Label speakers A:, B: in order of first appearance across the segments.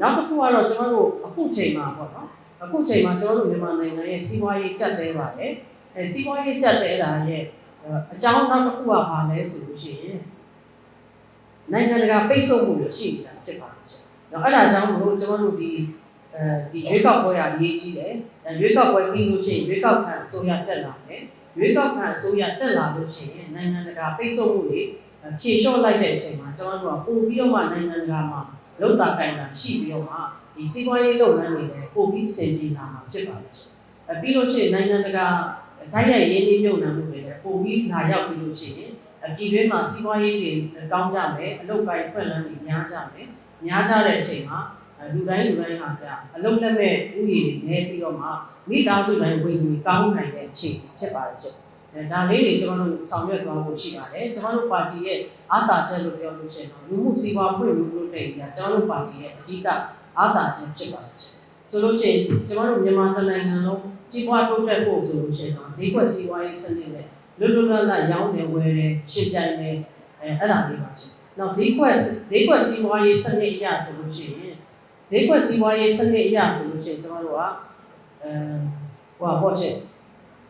A: နောက်တစ်ခုကတော့ကျွန်တော်တို့အခုချိန်မှာပေါ့နော်အခုချိန်မှာကျွန်တော်တို့မြန်မာနိုင်ငံရဲ့စီးပွားရေးကျပ်တဲပါတယ်အဲစီးပွားရေးကျပ်တဲတာရဲ့အကြောင်းနောက်တစ်ခုကဘာလဲဆိုလို့ရှိရင်နိုင်ငံတကာပိတ်ဆို့မှုတွေရှိနေတာဖြစ်ပါတယ်ရှင်။တော့အဲ့ဒါကြောင့်မလို့ကျွန်တော်တို့ဒီအဲဒီရွေးကောက်ပွဲအရေးကြီးတယ်။ရွေးကောက်ပွဲပြီးလို့ရှိရင်ရွေးကောက်ခံအစိုးရတက်လာတယ်။ရွေးကောက်ခံအစိုးရတက်လာလို့ရှိရင်နိုင်ငံတကာပိတ်ဆို့မှုတွေဖြေလျှော့လိုက်တဲ့အချိန်မှာကျွန်တော်တို့ကပို့ပြီးတော့မှနိုင်ငံတကာမှာ လုံတာကိုင်တာရှိပြီးတော့မှဒီစီးပွားရေးလုပ်ငန်းတွေလည်းပို့ပြီးစင်ကြင်လာမှာဖြစ်ပါတယ်ရှင်။အဲပြီးလို့ရှိရင်နိုင်ငံတကာဓာတ်ရိုက်ရင်းနှီးမြှုပ်နှံမှုတွေလည်းပို့ပြီးလာရောက်ပြီးလို့ရှိရင်အပြည်တွင်းမှာစီးပွားရေးတွေကောင်းကြမယ်အလုပ်ကိုင်ဖွင့်လန်းတွေများကြမယ်များကြတဲ့အချိန်မှာလူတိုင်းလူတိုင်းဟာကြအလုံးလက်မဲ့ဥယျာဉ်တွေနေပြီးတော့မှမိသားစုတိုင်းဝင်ပြီးကောင်းနိုင်တဲ့အချိန်ဖြစ်ပါတယ်ရှင်။အဲ ဒါလေးတွေကျွန်တော်တို့ဆောင်ရွက်သွားဖို့ရှိပါတယ်။ကျွန်တော်တို့ပါတီရဲ့အာသာချက်လို့ပြောလို့ရှိရင်တော့လူမှုစီးပွားဖွံ့ဖြိုးလို့တဲ့ညာကျွန်တော်တို့ပါတီရဲ့အဓိကအာသာချက်ဖြစ်ပါတယ်ရှင်။ဆိုလို့ရှိရင်ကျွန်တော်တို့မြန်မာနိုင်ငံလုံးကြီးပွားတိုးတက်ဖို့ဆိုလို့ရှိရင်တော့ဈေးကွက်စီးပွားရေးစနစ်နဲ့လွတ်လွတ်လပ်လပ်ရောင်းနေဝယ်တယ်ရှင်းပြိုင်တယ်အဲအဲ့ဒါလေးပါရှင်။နောက်ဈေးကွက်ဈေးကွက်စီးပွားရေးစနစ်အရဆိုလို့ရှိရင်ဈေးကွက်စီးပွားရေးစနစ်အရဆိုလို့ရှိရင်ကျွန်တော်တို့ကအဲဟိုပါပေါ့ရှင်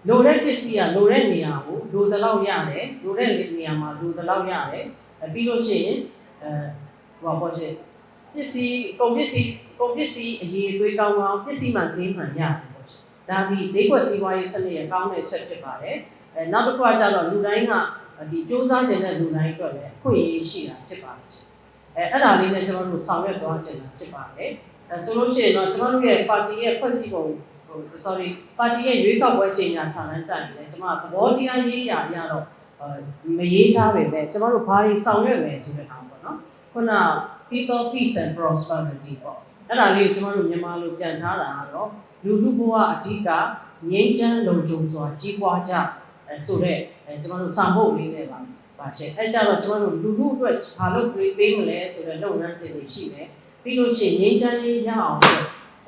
A: လိုတဲ့ပစ္စည်းကလိုတဲ့နေရာကိုလိုတလောက်ရတယ်လိုတဲ့နေရာမှာလိုတလောက်ရတယ်အဲပြီးလို့ရှိရင်အဲဟိုပါပေါ့ရှင်ပစ္စည်းကုန်ပစ္စည်းကုန်ပစ္စည်းအရေးအသွေးကောင်းကောင်းပစ္စည်းမှဈေးမှန်ရတယ်ပေါ့ရှင်ဒါဒီဈေးကွက်စီးပွားရေးစနစ်ရဲ့ကောင်းတဲ့ချက်ဖြစ်ပါတယ်အဲနောက်တစ်ခုကကျတော့လူတိုင်းကဒီစ조사တဲ့လူတိုင်းအတွက်လည်းအခွင့်အရေးရှိတာဖြစ်ပါတယ်ရှင်အဲအဲ့ဒါလေးနဲ့ကျွန်တော်တို့ဆောင်ရွက်သွားချင်တာဖြစ်ပါတယ်အဲဆိုလို့ရှိရင်တော့ကျွန်တော်တို့ရဲ့ပါတီရဲ့ဖွဲ့စည်းပုံ ဟို sorry ပါတီရဲ့ရွေးကောက်ပွဲချိန်ညာဆောင်နှန်းကြတယ်လေကျွန်မသဘောတရားရေးရာအရတော့မရေးထားပဲပဲကျွန်တော်တို့ဘာတွေဆောင်ရွက်မယ်ဆိုတဲ့အောင်ပေါ့နော်ခုန people peace and prosperity ပေါ့အဲ့ဒါလေးကိုကျွန်တော်တို့မြန်မာလိုပြန်ထားတာကတော့လူလူဘဝအဓိကငြိမ်းချမ်းလုံခြုံစွာကြီးပွားကြအဲဆိုတော့အဲကျွန်တော်တို့ဆောင်ဖို့လေးနဲ့ပါပါချက်အဲကြတော့ကျွန်တော်တို့လူလူအတွက်ဘာလို့ပေးမလဲဆိုတဲ့လုပ်ငန်းစဉ်တွေရှိတယ်ပြီးလို့ရှိရင်ငြိမ်းချမ်းရေးရအောင်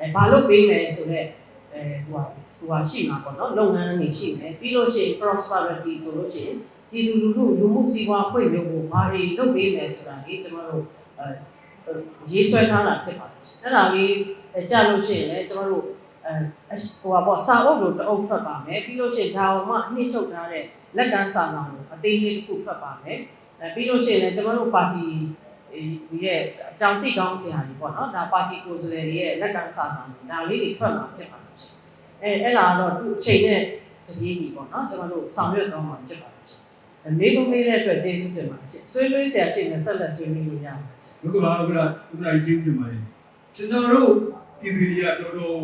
A: အဲဘာလို့ပေးမယ်ဆိုတော့ အဲဟိုဟာဟိုဟာရှိမှာပေါ့နော်လုပ်ငန်းတွေရှိမယ်ပြီးလို့ရှိရင် prosperity ဆိုလို့ရှိရင်ပြည်သူလူထုလူမှုစီးပွားဖွံ့ဖြိုးဖို့ဘာတွေလုပ်ပေးမယ်ဆိုတာဒီကျွန်တော်တို့အဲရေးဆွဲထားတာဖြစ်ပါတယ်အဲ့ဒါလေးကြားလို့ရှိရင်လည်းကျွန်တော်တို့အဲဟိုပါပေါ့စာအုပ်လိုတအုပ်ထွက်ပါမယ်ပြီးလို့ရှိရင်ဒါအောင်မှအနှစ်ချုပ်ထားတဲ့လက်ကမ်းစာဆောင်ကိုအသေးလေးတစ်ခုထွက်ပါမယ်အဲပြီးလို့ရှိရင်လည်းကျွန်တော်တို့ပါတီ ဒီရဲ့အကြောင်းသိကောင်းစရာတွေပေါ့နော်ဒါပါတီကိုယ်စားလှယ်တွေရဲ့လက်ကမ်းစာဆောင်ဒါလေးတွေထွက်လာဖြစ်ပါတယ်အဲအဲ့ဒါတော့သူ့အချိန်နဲ့တပြေးကြီးပေါ့နော်ကျွန်တော်တို့ဆောင်ရွက်တော့မှာဖြစ်ပါတယ်မေကုံးမေးတဲ့အတွက်ကျေးဇူးတင်ပါတယ်ဆွေးနွေးစရာရှိရင်ဆက်လက်ဆွေးနွေးလို့ရပါတယ်
B: ဘုရားဥက္ကရာဥက္ကရာကျေးဇူးတင်ပါတယ်ကျွန်တော်တို့ပြည်သူတွေကတော်တော်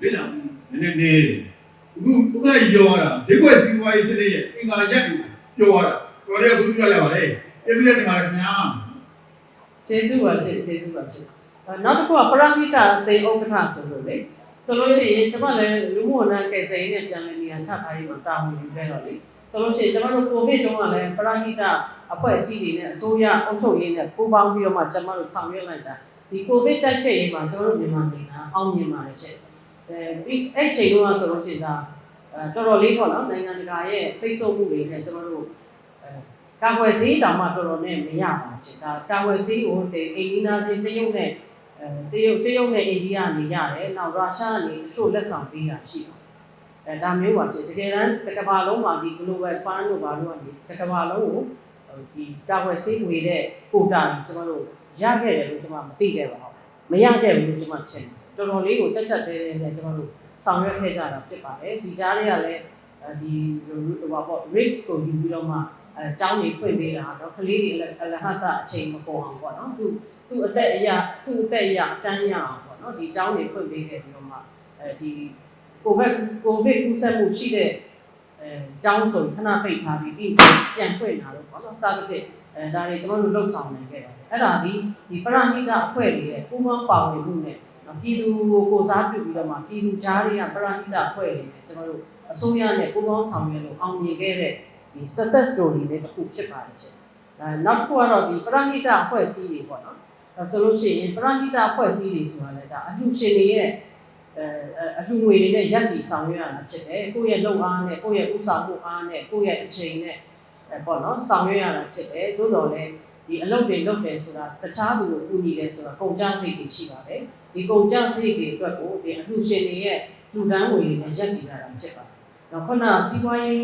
B: လေ့လာမှုနည်းနည်းနေတယ်အခုဥက္ကရာပြောရတာဒီကွက်စီဝါရေးစနစ်ရဲ့အင်္ဂါရက်ကိုပြောရတာတော်တယ်ဘုရားရပါလေ ကျေးဇူးတင်ပါတယ်ခင်ဗျာ
A: ကျေးဇူးပါကျေးကျေးဇူးပါကျေးနောက်တစ်ခုကပရမိတာသေဥက္ကဋ္ဌဆိုလို့လေဆိုလို့ရှိရင်ကျွန်မလည်းလူမှုဝန်ထမ်းကယ်ဆယ်ရေးနဲ့ပြန်လည်နေရာချထားရေးမှာတာဝန်ယူခဲ့တော့လေဆိုလို့ရှိရင်ကျွန်တော်တို့ကိုဗစ်တုန်းကလည်းပရမိတာအဖွဲ့အစည်းတွေနဲ့အစိုးရအုပ်ချုပ်ရေးနဲ့ပူးပေါင်းပြီးတော့မှကျွန်တော်တို့ဆောင်ရွက်လိုက်တာဒီကိုဗစ်တိုက်ဖျက်ရေးမှာကျွန်တော်တို့မြန်မာနိုင်ငံအောင်မြင်ပါတယ်ချက်အဲဒီအဲ့ချိန်တုန်းကဆိုလို့ရှိရင်ဒါအဲတော်တော်လေးပေါ့နော်နိုင်ငံတကာရဲ့ပိတ်ဆို့မှုတွေနဲ့ကျွန်တော်တို့အဲ ကာကွယ်ဆေးတောင်မှတော်တော်နဲ့မရပါဘူးဒါကာကွယ်ဆေးကိုဒီအိန္ဒိယချင်းတရုတ်နဲ့အဲတရုတ်တရုတ်နဲ့အိန္ဒိယနေရတယ်နောက်ရုရှားကနေတချို့လက်ဆောင်ပေးတာရှိတယ်အဲဒါမျိုးပါဖြစ်တကယ်တမ်းတစ်ကမ္ဘာလုံးမှာဒီ global fund တို့ဘာလို့ကနေတစ်ကမ္ဘာလုံးကိုဒီကာကွယ်ဆေးငွေတဲ့ကိုတာကျွန်တော်တို့ရခဲ့တယ်လို့ကျွန်တော်မသိခဲ့ပါဘူးမရခဲ့ဘူးလို့ကျွန်တော်ထင်တယ်တော်တော်လေးကိုတက်တက်တဲတဲနဲ့ကျွန်တော်တို့ဆောင်ရွက်ခဲ့ကြတာဖြစ်ပါတယ်ဒီကြားတွေကလည်းဒီဟိုပါပေါ့ rates ကိုယူပြီးတော့မှ အဲကျောင်းကြီးဖွင့်ပေးတာတော့ကလေးတွေလည်းအလဟတအချိန်မပေါ်အောင်ပေါ့နော်သူသူအသက်အရာသူ့အသက်အရာအတန်းရအောင်ပေါ့နော်ဒီကျောင်းကြီးဖွင့်ပေးခဲ့ပြီးတော့မှအဲဒီကိုဗစ်ကိုဗစ်ကူးစက်မှုရှိတဲ့အဲကျောင်းဆိုခဏပိတ်ထားပြီးပြီးပြန်ဖွင့်လာတော့ပေါ့နော်စသဖြင့်အဲဒါတွေကျွန်တော်တို့လှုပ်ဆောင်နိုင်ခဲ့တယ်အဲ့ဒါဒီဒီပရဟိတအဖွဲ့တွေရဲ့ပူးပေါင်းပါဝင်မှုနဲ့ပြည်သူကိုကိုစားပြုပြီးတော့မှပြည်သူကြားတွေကပရဟိတအဖွဲ့တွေနဲ့ကျွန်တော်တို့အစိုးရနဲ့ပူးပေါင်းဆောင်ရွက်လို့အောင်မြင်ခဲ့တဲ့ ဒီ success story လေးတစ်ခုဖြစ်ပါတယ်ရှင်။အဲနောက်တစ်ခုကတော့ဒီပရဟိတအဖွဲ့အစည်းတွေပေါ့နော်။ဒါဆိုလို့ရှိရင်ပရဟိတအဖွဲ့အစည်းတွေဆိုတာလည်းဒါအလှူရှင်တွေရဲ့အဲအလှူငွေတွေနဲ့ရပ်တည်ဆောင်ရွက်ရတာဖြစ်တယ်။ကိုယ့်ရဲ့လုပ်အားနဲ့ကိုယ့်ရဲ့ဥစ္စာမှုအားနဲ့ကိုယ့်ရဲ့အချိန်နဲ့အဲပေါ့နော်ဆောင်ရွက်ရတာဖြစ်တယ်။သို့တော်လည်းဒီအလုပ်တွေလုပ်တယ်ဆိုတာတခြားသူကိုကူညီတယ်ဆိုတာကုန်ကျစရိတ်တွေရှိပါတယ်ဒီကုန်ကျစရိတ်တွေအတွက်ကိုဒီအလှူရှင်တွေရဲ့လူဒန်းငွေတွေနဲ့ရပ်တည်ရတာဖြစ်ပါတယ်။နောက်ခုနကစီးပွားရေး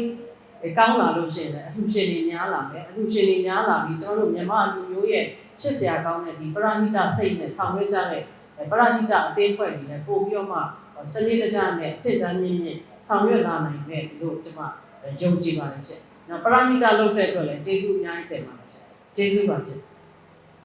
A: ကောင်းလာလို့ရှိရင်လည်းအလှူရှင်တွေများလာမယ်အလှူရှင်တွေများလာပြီးကျွန်တော်တို့မြန်မာလူမျိုးရဲ့ချစ်စရာကောင်းတဲ့ဒီပရဟိတစိတ်နဲ့ဆောင်ရွက်ကြတဲ့ပရဟိတအသေးဖွဲ့တွေနဲ့ပို့ပြီးတော့မှစနစ်တကျနဲ့စစ်တမ်းမြင့်မြင့်ဆောင်ရွက်လာနိုင်မယ်လို့ကျွန်မယုံကြည်ပါတယ်ဖြစ်။နောက်ပရဟိတလုပ်တဲ့အတွက်လည်းကျေးဇူးအများကြီးတင်ပါတယ်ဖြစ်။ကျေးဇူးပါဖြစ်